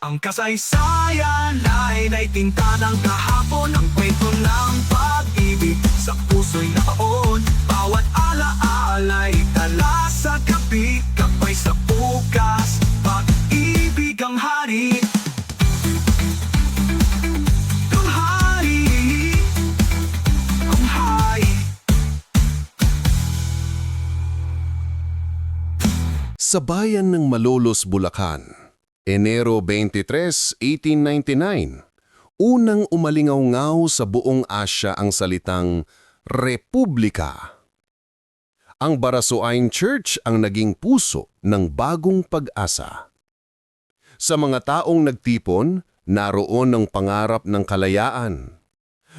Ang kasaysayan ay naitinta ng kahapon Ang kwento ng pag-ibig. Sa puso'y nakaon Bawat ala-ala'y tala sa gabi. Kapay sa bukas, pag-ibig hari. Ang Ang hari. Sa bayan ng Malolos, Bulacan, Enero 23, 1899, unang umalingaw-ngaw sa buong Asya ang salitang Republika. Ang Barasuain Church ang naging puso ng bagong pag-asa. Sa mga taong nagtipon, naroon ang pangarap ng kalayaan.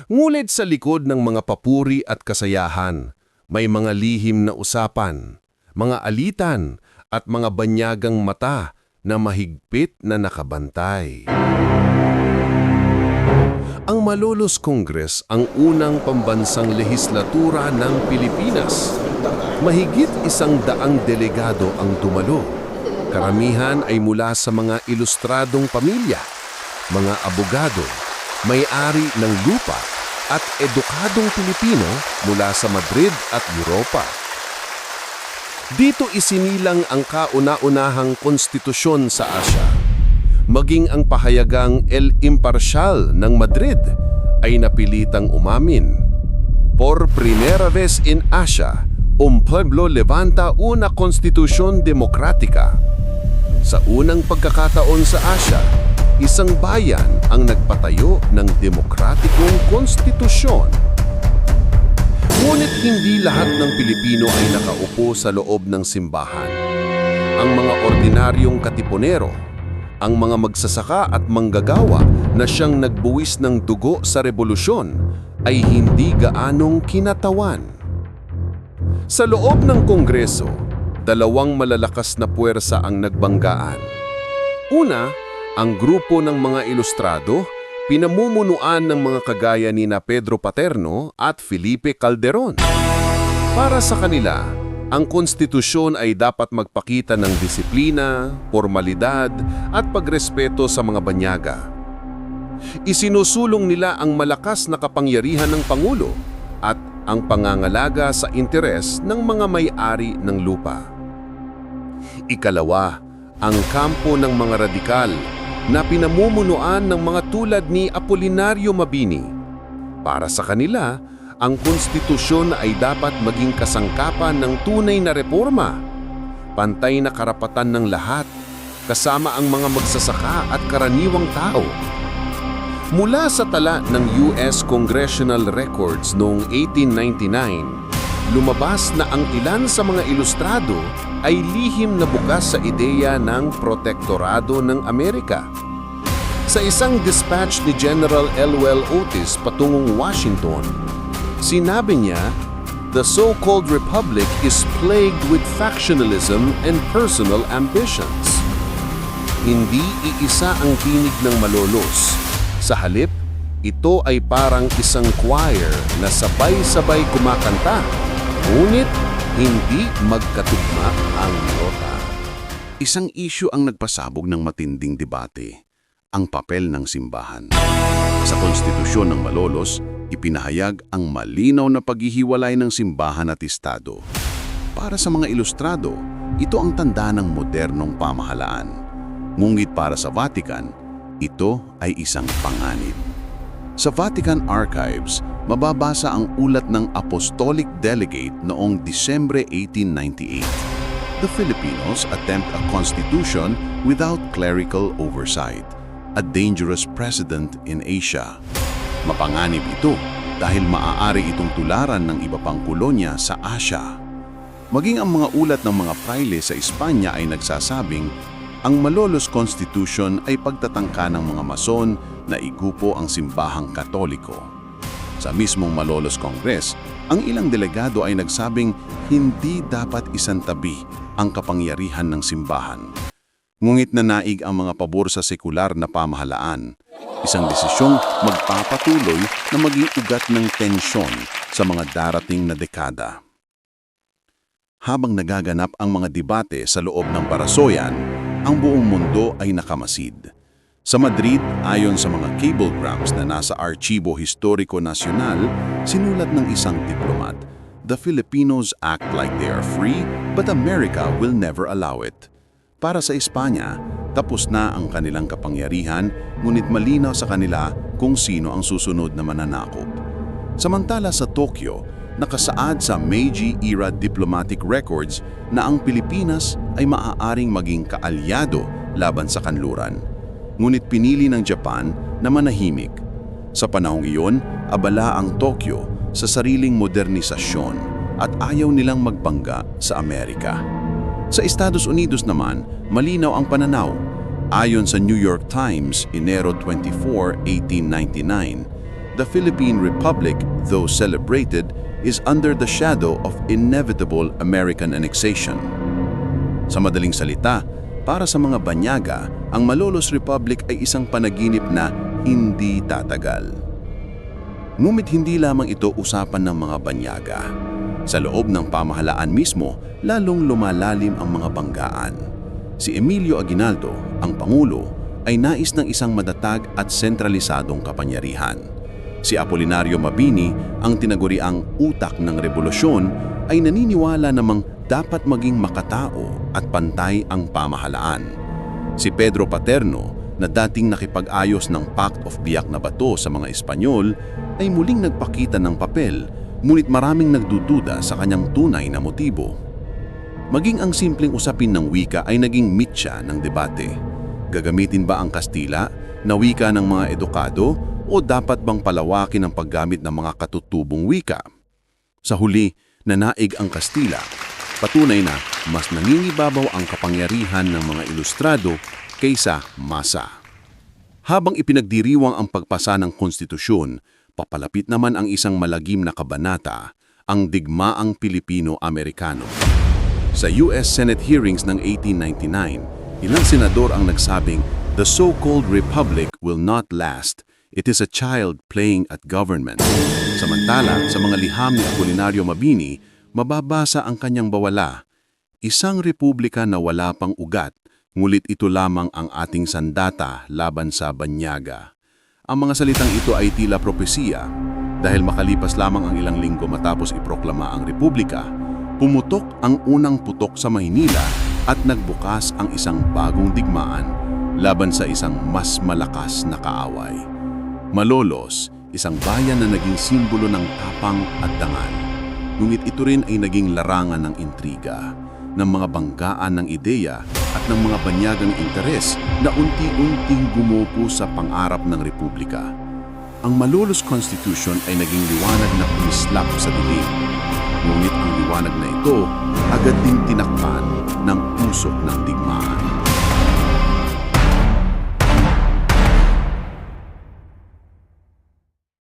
Ngunit sa likod ng mga papuri at kasayahan, may mga lihim na usapan, mga alitan at mga banyagang mata na mahigpit na nakabantay. Ang Malolos Congress ang unang pambansang lehislatura ng Pilipinas. Mahigit isang daang delegado ang dumalo. Karamihan ay mula sa mga ilustradong pamilya, mga abogado, may-ari ng lupa at edukadong Pilipino mula sa Madrid at Europa. Dito isinilang ang kauna-unahang konstitusyon sa Asya. Maging ang pahayagang El Imparcial ng Madrid ay napilitang umamin. Por primera vez in Asia, un pueblo levanta una konstitusyon demokratika. Sa unang pagkakataon sa Asya, isang bayan ang nagpatayo ng demokratikong konstitusyon. Ngunit hindi lahat ng Pilipino ay nakaupo sa loob ng simbahan. Ang mga ordinaryong katipunero, ang mga magsasaka at manggagawa na siyang nagbuwis ng dugo sa revolusyon ay hindi gaanong kinatawan. Sa loob ng Kongreso, dalawang malalakas na puwersa ang nagbanggaan. Una, ang grupo ng mga ilustrado pinamumunuan ng mga kagaya ni na Pedro Paterno at Felipe Calderon. Para sa kanila, ang konstitusyon ay dapat magpakita ng disiplina, formalidad at pagrespeto sa mga banyaga. Isinusulong nila ang malakas na kapangyarihan ng Pangulo at ang pangangalaga sa interes ng mga may-ari ng lupa. Ikalawa, ang kampo ng mga radikal na pinamumunuan ng mga tulad ni Apolinario Mabini. Para sa kanila, ang konstitusyon ay dapat maging kasangkapan ng tunay na reforma, pantay na karapatan ng lahat, kasama ang mga magsasaka at karaniwang tao. Mula sa tala ng US Congressional Records noong 1899, lumabas na ang ilan sa mga ilustrado ay lihim na bukas sa ideya ng protektorado ng Amerika. Sa isang dispatch ni General Elwell Otis patungong Washington, sinabi niya, The so-called republic is plagued with factionalism and personal ambitions. Hindi iisa ang tinig ng malolos. Sa halip, ito ay parang isang choir na sabay-sabay kumakanta, ngunit hindi magkatugma ang nota. Isang isyu ang nagpasabog ng matinding debate, ang papel ng simbahan. Sa konstitusyon ng Malolos, ipinahayag ang malinaw na paghihiwalay ng simbahan at Estado. Para sa mga ilustrado, ito ang tanda ng modernong pamahalaan. Ngunit para sa Vatican, ito ay isang panganib. Sa Vatican Archives, mababasa ang ulat ng Apostolic Delegate noong Disyembre 1898. The Filipinos attempt a constitution without clerical oversight, a dangerous precedent in Asia. Mapanganib ito dahil maaari itong tularan ng iba pang kolonya sa Asya. Maging ang mga ulat ng mga praile sa Espanya ay nagsasabing ang Malolos Constitution ay pagtatangka ng mga mason na igupo ang simbahang katoliko. Sa mismong Malolos Congress, ang ilang delegado ay nagsabing hindi dapat isantabi ang kapangyarihan ng simbahan. Ngunit nanaig ang mga pabor sa sekular na pamahalaan, isang desisyong magpapatuloy na maging ugat ng tensyon sa mga darating na dekada. Habang nagaganap ang mga debate sa loob ng Barasoyan, ang buong mundo ay nakamasid. Sa Madrid, ayon sa mga cablegrams na nasa Archivo Historico Nacional, sinulat ng isang diplomat, The Filipinos act like they are free, but America will never allow it. Para sa Espanya, tapos na ang kanilang kapangyarihan, ngunit malinaw sa kanila kung sino ang susunod na mananakop. Samantala sa Tokyo, nakasaad sa Meiji-era diplomatic records na ang Pilipinas ay maaaring maging kaalyado laban sa kanluran. Ngunit pinili ng Japan na manahimik. Sa panahong iyon, abala ang Tokyo sa sariling modernisasyon at ayaw nilang magbangga sa Amerika. Sa Estados Unidos naman, malinaw ang pananaw. Ayon sa New York Times, Enero 24, 1899, the Philippine Republic, though celebrated, is under the shadow of inevitable American annexation. Sa madaling salita, para sa mga banyaga, ang Malolos Republic ay isang panaginip na hindi tatagal. Ngunit hindi lamang ito usapan ng mga banyaga. Sa loob ng pamahalaan mismo, lalong lumalalim ang mga banggaan. Si Emilio Aguinaldo, ang Pangulo, ay nais ng isang madatag at sentralisadong kapangyarihan. Si Apolinario Mabini, ang tinaguriang utak ng revolusyon, ay naniniwala namang dapat maging makatao at pantay ang pamahalaan. Si Pedro Paterno, na dating nakipag-ayos ng Pact of Biak na Bato sa mga Espanyol, ay muling nagpakita ng papel, ngunit maraming nagdududa sa kanyang tunay na motibo. Maging ang simpleng usapin ng wika ay naging mitya ng debate. Gagamitin ba ang Kastila na wika ng mga edukado o dapat bang palawakin ang paggamit ng mga katutubong wika? Sa huli, nanaig ang Kastila. Patunay na mas nangingibabaw ang kapangyarihan ng mga ilustrado kaysa masa. Habang ipinagdiriwang ang pagpasa ng konstitusyon, papalapit naman ang isang malagim na kabanata, ang digmaang Pilipino-Amerikano. Sa US Senate hearings ng 1899, ilang senador ang nagsabing, The so-called republic will not last. It is a child playing at government. Samantala, sa mga liham ni Apolinario Mabini, mababasa ang kanyang bawala. Isang republika na wala pang ugat, ngulit ito lamang ang ating sandata laban sa banyaga. Ang mga salitang ito ay tila propesiya dahil makalipas lamang ang ilang linggo matapos iproklama ang republika, pumutok ang unang putok sa Maynila at nagbukas ang isang bagong digmaan laban sa isang mas malakas na kaaway. Malolos, isang bayan na naging simbolo ng tapang at dangal. Ngunit ito rin ay naging larangan ng intriga, ng mga banggaan ng ideya at ng mga banyagang interes na unti-unting gumupo sa pangarap ng Republika. Ang Malolos Constitution ay naging liwanag na kumislap sa dilim. Ngunit ang liwanag na ito agad ding tinakpan ng usok ng digmaan.